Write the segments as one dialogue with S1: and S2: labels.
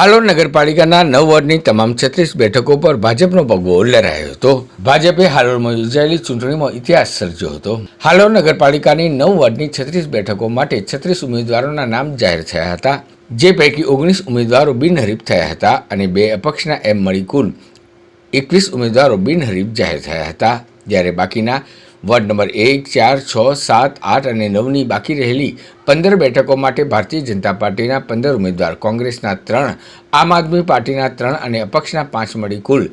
S1: હાલોલ નગરપાલિકાના નવ વોર્ડની તમામ છત્રીસ બેઠકો પર ભાજપનો ભગવો લહેરાયો હતો. ભાજપે હાલોલમાં યોજાયેલી ચૂંટણીમાં ઇતિહાસ સર્જ્યો હતો. હાલોલ નગરપાલિકાની નવ વોર્ડની છત્રીસ બેઠકો માટે છત્રીસ ઉમેદવારોના નામ જાહેર થયા હતા. જે પૈકી ઓગણીસ ઉમેદવારો બિનહરીફ થયા હતા અને બે અપક્ષના એમ મળી કુલ એકવીસ ઉમેદવારો બિનહરીફ જાહેર થયા હતા. જ્યારે બાકીના વોર્ડ નંબર એક, ચાર, છ, સાત, આઠ અને નવની બાકી રહેલી પંદર બેઠકો માટે ભારતીય જનતા પાર્ટીના પંદર ઉમેદવાર, કોંગ્રેસના ત્રણ, આમ આદમી પાર્ટીના ત્રણ અને અપક્ષના પાંચ મળી કુલ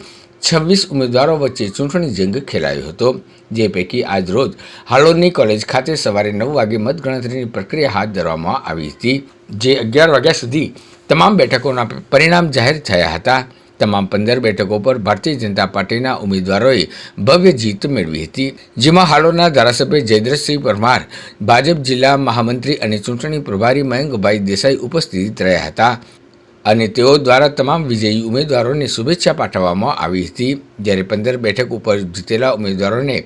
S1: છવ્વીસ ઉમેદવારો વચ્ચે ચૂંટણી જંગ ખેલાયો હતો. જે પૈકી આજ રોજ હાલોલની કોલેજ ખાતે સવારે નવ વાગે મતગણતરીની પ્રક્રિયા હાથ ધરવામાં આવી હતી, જે અગિયાર વાગ્યા સુધી તમામ બેઠકોના પરિણામ જાહેર થયા હતા. તમામ પંદર બેઠકો પર ભારતીય જનતા પાર્ટીના ઉમેદવારોએ ભવ્ય જીત મેળવી હતી. જેમાં હાલોના ધારાસભ્ય જયદ્રથસિંહ પરમાર, ભાજપ જિલ્લા મહામંત્રી અને ચૂંટણી પ્રભારી મયંકભાઈ દેસાઈ ઉપસ્થિત રહ્યા હતા અને તેઓ દ્વારા તમામ વિજયી ઉમેદવારોને શુભેચ્છા પાઠવવામાં આવી હતી. જ્યારે પંદર બેઠક ઉપર જીતેલા ઉમેદવારોને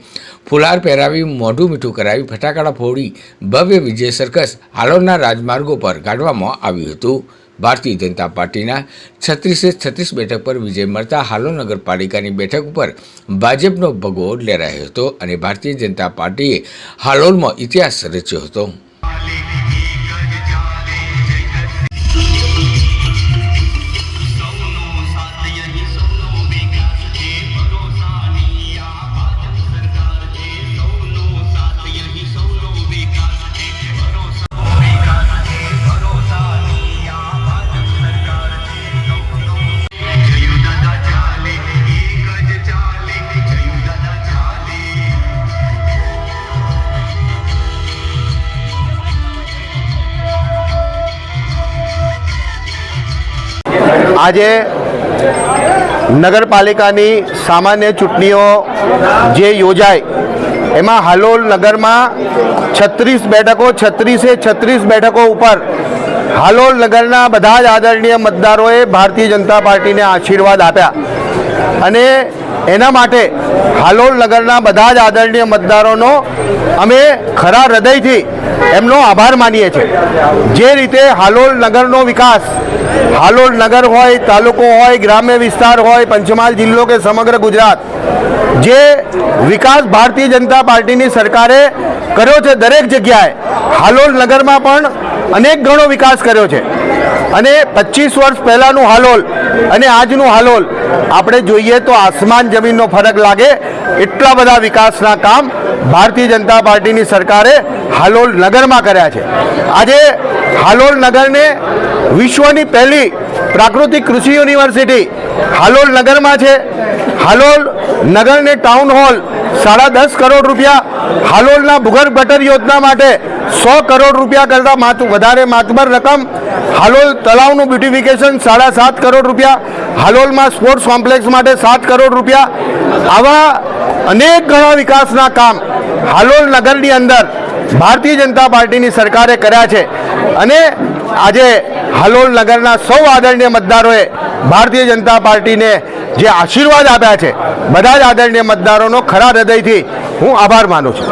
S1: ફુલાર પહેરાવી મોઢું મીઠું કરાવી ફટાકડા ફોડી ભવ્ય વિજય સર્કસ હાલોના રાજમાર્ગો પર કાઢવામાં આવ્યું હતું. ભારતીય જનતા પાર્ટીના છત્રીસે છત્રીસ બેઠક પર વિજય મળતા હાલો નગરપાલિકાની બેઠક ઉપર ભાજપનો ભગવો લહેરાયો હતો અને ભારતીય જનતા પાર્ટીએ હાલોલમાં ઇતિહાસ રચ્યો હતો.
S2: આજે નગરપાલિકાની સામાન્ય ચૂંટણીઓ જે યોજાય, એમાં હાલોલ નગરમાં છત્રીસ બેઠકો, છત્રીસે છત્રીસ બેઠકો ઉપર હાલોલ નગરના બધા જ આદરણીય મતદારોએ ભારતીય જનતા પાર્ટીને આશીર્વાદ આપ્યા. અને એના માટે હાલોલ નગરના બધા જ આદરણીય મતદારોનો અમે ખરા હૃદયથી એમનો આભાર માનીએ છીએ. જે રીતે હાલોલ નગરનો વિકાસ, હાલોલ નગર હોય, તાલુકો હોય, ગ્રામ્ય વિસ્તાર હોય, પંચમહાલ જિલ્લો કે સમગ્ર ગુજરાત, જે વિકાસ ભારતીય જનતા પાર્ટીની સરકારે કર્યો છે દરેક જગ્યાએ, હાલોલ નગરમાં પણ અનેક ગણો વિકાસ કર્યો છે. અને પચીસ વર્ષ પહેલાંનું હાલોલ અને આજનું હાલોલ. આપણે જોઈએ તો આસમાન જમીનનો ફરક લાગે. એટલા બધા વિકાસના કામ ભારતીય જનતા પાર્ટીની સરકારે હાલોલ નગરમાં કર્યા છે. આજે હાલોલ નગરને વિશ્વની પહેલી પ્રાકૃતિક કૃષિ યુનિવર્સિટી હાલોલ નગરમાં છે. હાલોલ નગરને ટાઉન હોલ સાડા દસ કરોડ રૂપિયા હાલોલના ભૂગર્ભ ગટર યોજના માટે સો કરોડ રૂપિયા કરતાં માત વધારે માતબર રકમ. હાલોલ તળાવનું બ્યુટિફિકેશન સાડા સાત કરોડ રૂપિયા. હાલોલમાં સ્પોર્ટ્સ કોમ્પ્લેક્સ માટે સાત કરોડ રૂપિયા. આવા અનેક ઘણા વિકાસના કામ હાલોલ નગરની અંદર ભારતીય જનતા પાર્ટીની સરકારે કર્યા છે. અને આજે હાલોલ નગરના સૌ આદરણીય મતદારોએ ભારતીય જનતા પાર્ટીને જે આશીર્વાદ આપ્યા છે, બધા જ આદરણીય મતદારોનો ખરા હૃદયથી હું આભાર માનું છું.